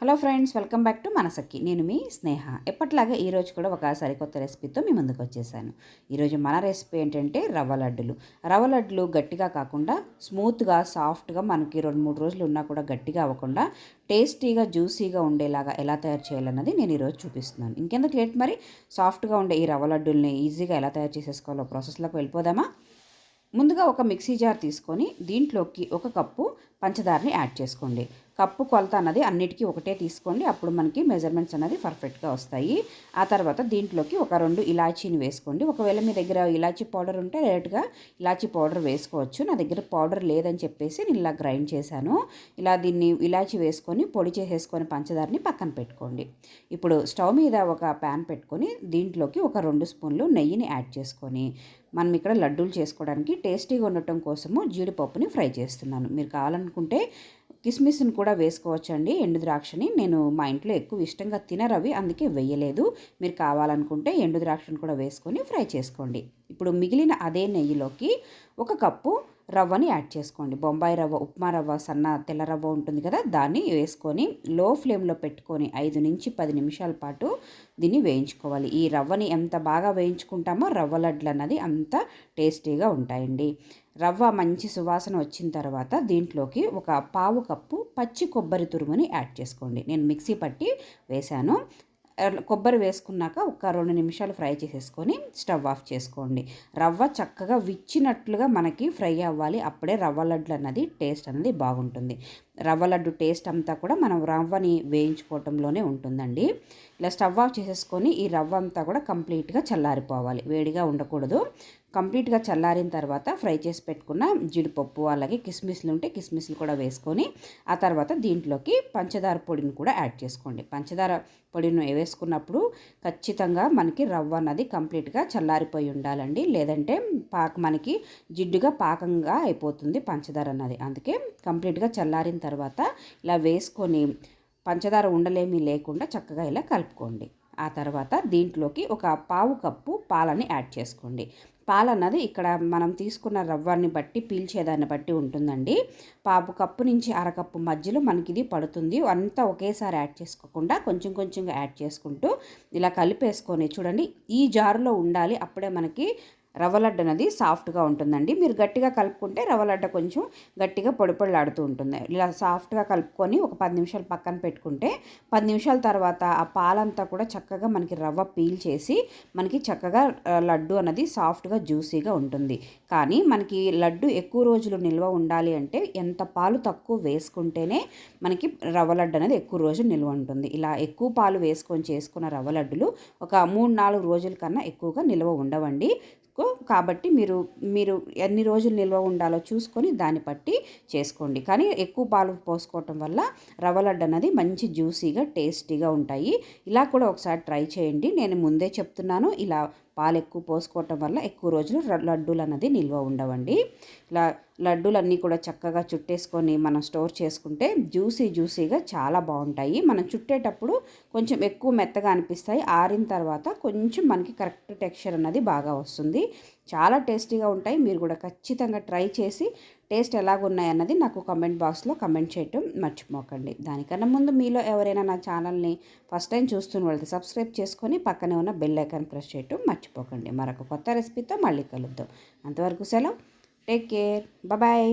Hello friends welcome back to మనసక్కి. నేను మీ స్నేహ. ఎప్పట్లాగా ఈరోజు కూడా ఒక సరికొత్త రెసిపీతో మీ ముందుకు వచ్చేసాను. ఈరోజు మన రెసిపీ ఏంటంటే రవ్వ లడ్డులు. రవ్వ లడ్డులు గట్టిగా కాకుండా స్మూత్గా సాఫ్ట్గా మనకి రెండు మూడు రోజులు ఉన్నా కూడా గట్టిగా అవ్వకుండా టేస్టీగా జ్యూసీగా ఉండేలాగా ఎలా తయారు చేయాలన్నది నేను ఈరోజు చూపిస్తున్నాను. ఇంకెందుకు లేట్ మరి? సాఫ్ట్గా ఉండే ఈ రవ్వ లడ్డుల్ని ఈజీగా ఎలా తయారు చేసేసుకోవాలో ప్రాసెస్లోకి వెళ్ళిపోదామా? ముందుగా ఒక మిక్సీ జార్ తీసుకొని దీంట్లోకి ఒక కప్పు పంచదారని యాడ్ చేసుకోండి. కప్పు కొలత అన్నది అన్నిటికీ ఒకటే తీసుకోండి. అప్పుడు మనకి మెజర్మెంట్స్ అనేది పర్ఫెక్ట్గా వస్తాయి. ఆ తర్వాత దీంట్లోకి ఒక రెండు ఇలాచీని వేసుకోండి. ఒకవేళ మీ దగ్గర ఇలాచీ పౌడర్ ఉంటే డైరెక్ట్గా ఇలాచీ పౌడర్ వేసుకోవచ్చు. నా దగ్గర పౌడర్ లేదని చెప్పేసి నేను ఇలా గ్రైండ్ చేశాను. ఇలా దీన్ని ఇలాచీ వేసుకొని పొడి చేసేసుకొని పంచదారని పక్కన పెట్టుకోండి. ఇప్పుడు స్టవ్ మీద ఒక ప్యాన్ పెట్టుకొని దీంట్లోకి ఒక రెండు స్పూన్లు నెయ్యిని యాడ్ చేసుకొని మనం ఇక్కడ లడ్డూలు చేసుకోవడానికి టేస్టీగా ఉండటం కోసము జీడిపప్పుని ఫ్రై చేస్తున్నాను. మీరు కావాలనుకుంటే కిస్మిస్ని కూడా వేసుకోవచ్చండి. ఎండు ద్రాక్షని నేను మా ఇంట్లో ఎక్కువ ఇష్టంగా తినరవి అందుకే వెయ్యలేదు మీరు కావాలనుకుంటే ఎండు ద్రాక్షను కూడా వేసుకొని ఫ్రై చేసుకోండి. ఇప్పుడు మిగిలిన అదే నెయ్యిలోకి ఒక కప్పు రవ్వని యాడ్ చేసుకోండి. బొంబాయి రవ్వ ఉప్మా రవ్వ సన్న తెల్ల రవ్వ ఉంటుంది కదా దాన్ని వేసుకొని లో ఫ్లేమ్లో పెట్టుకొని ఐదు నుంచి పది నిమిషాల పాటు దీన్ని వేయించుకోవాలి. ఈ రవ్వని ఎంత బాగా వేయించుకుంటామో రవ్వ లడ్లు అన్నది అంత టేస్టీగా ఉంటాయండి. రవ్వ మంచి సువాసన వచ్చిన తర్వాత దీంట్లోకి ఒక పావు కప్పు పచ్చి కొబ్బరి తురుముని యాడ్ చేసుకోండి. నేను మిక్సీ పట్టి వేశాను. కొబ్బరి వేసుకున్నాక ఒక రెండు నిమిషాలు ఫ్రై చేసేసుకొని స్టవ్ ఆఫ్ చేసుకోండి. రవ్వ చక్కగా విచ్చినట్లుగా మనకి ఫ్రై అవ్వాలి. అప్పుడే రవ్వ లడ్లు అన్నది టేస్ట్ అనేది బాగుంటుంది. రవ్వ లడ్డు టేస్ట్ అంతా కూడా మనం రవ్వని వేయించుకోవటంలోనే ఉంటుందండి. ఇలా స్టవ్ ఆఫ్ చేసేసుకొని ఈ రవ్వ అంతా కూడా కంప్లీట్గా చల్లారిపోవాలి. వేడిగా ఉండకూడదు. కంప్లీట్గా చల్లారిన తర్వాత ఫ్రై చేసి పెట్టుకున్న జీడిపప్పు అలాగే కిస్మిస్లు ఉంటే కిస్మిస్లు కూడా వేసుకొని ఆ తర్వాత దీంట్లోకి పంచదార పొడిని కూడా యాడ్ చేసుకోండి. పంచదార పొడిని వేసుకున్నప్పుడు ఖచ్చితంగా మనకి రవ్వ అన్నది కంప్లీట్గా చల్లారిపోయి ఉండాలండి. లేదంటే పాక మనకి జిడ్డుగా పాకంగా అయిపోతుంది పంచదార అన్నది అందుకే కంప్లీట్గా చల్లారిన తర్వాత ఇలా వేసుకొని పంచదార ఉండలేమీ లేకుండా చక్కగా ఇలా కలుపుకోండి. ఆ తర్వాత దీంట్లోకి ఒక పావు కప్పు పాలని యాడ్ చేసుకోండి. పాలు అన్నది ఇక్కడ మనం తీసుకున్న రవ్వని బట్టి పీల్చేదాన్ని బట్టి ఉంటుందండి. పావు కప్పు నుంచి అరకప్పు మధ్యలో మనకి ఇది పడుతుంది. అంతా ఒకేసారి యాడ్ చేసుకోకుండా కొంచెం కొంచెంగా యాడ్ చేసుకుంటూ ఇలా కలిపేసుకొని చూడండి ఈ జారులో ఉండాలి. అప్పుడే మనకి రవ్వ లడ్డు అనేది సాఫ్ట్గా ఉంటుందండి. మీరు గట్టిగా కలుపుకుంటే రవ్వ లడ్డు కొంచెం గట్టిగా పొడిపొడలాడుతూ ఉంటుంది. ఇలా సాఫ్ట్గా కలుపుకొని ఒక పది నిమిషాలు పక్కన పెట్టుకుంటే పది నిమిషాల తర్వాత ఆ పాలంతా కూడా చక్కగా మనకి రవ్వ పీల్ చేసి మనకి చక్కగా లడ్డు అనేది సాఫ్ట్గా జ్యూసీగా ఉంటుంది. కానీ మనకి లడ్డు ఎక్కువ రోజులు నిల్వ ఉండాలి అంటే ఎంత పాలు తక్కువ వేసుకుంటేనే మనకి రవ్వ లడ్డు అనేది ఎక్కువ రోజులు నిల్వ ఉంటుంది. ఇలా ఎక్కువ పాలు వేసుకొని చేసుకున్న రవ్వ లడ్డులు ఒక మూడు నాలుగు రోజుల కన్నా ఎక్కువగా నిల్వ ఉండవండి. కాబట్టి మీరు మీరు ఎన్ని రోజులు నిల్వ ఉండాలో చూసుకొని దాన్ని బట్టి చేసుకోండి. కానీ ఎక్కువ పాలు పోసుకోవటం వల్ల రవ్వ లడ్డు అన్నది మంచి జ్యూసీగా టేస్టీగా ఉంటాయి. ఇలా కూడా ఒకసారి ట్రై చేయండి. నేను ముందే చెప్తున్నాను. ఇలా పాలు ఎక్కువ పోసుకోవటం వల్ల ఎక్కువ రోజులు లడ్డూలు అన్నది నిల్వ ఉండవండి. ఇలా లడ్డూలన్నీ కూడా చక్కగా చుట్టేసుకొని మనం స్టోర్ చేసుకుంటే జ్యూసీ జ్యూసీగా చాలా బాగుంటాయి. మనం చుట్టేటప్పుడు కొంచెం ఎక్కువ మెత్తగా అనిపిస్తాయి. ఆరిన తర్వాత కొంచెం మనకి కరెక్ట్ టెక్స్చర్ అన్నది బాగా వస్తుంది. చాలా టేస్టీగా ఉంటాయి. మీరు కూడా ఖచ్చితంగా ట్రై చేసి టేస్ట్ ఎలాగున్నాయి అన్నది నాకు కమెంట్ బాక్స్లో కమెంట్ చేయటం మర్చిపోకండి. దానికన్నా ముందు మీలో ఎవరైనా నా ఛానల్ని ఫస్ట్ టైం చూస్తున్న వాళ్ళకి సబ్స్క్రైబ్ చేసుకొని పక్కనే ఉన్న బెల్ ఐకాన్ ప్రెస్ చేయటం మర్చిపోకండి. మరొక కొత్త రెసిపీతో మళ్ళీ కలుద్దాం. అంతవరకు సెలవు. Take care bye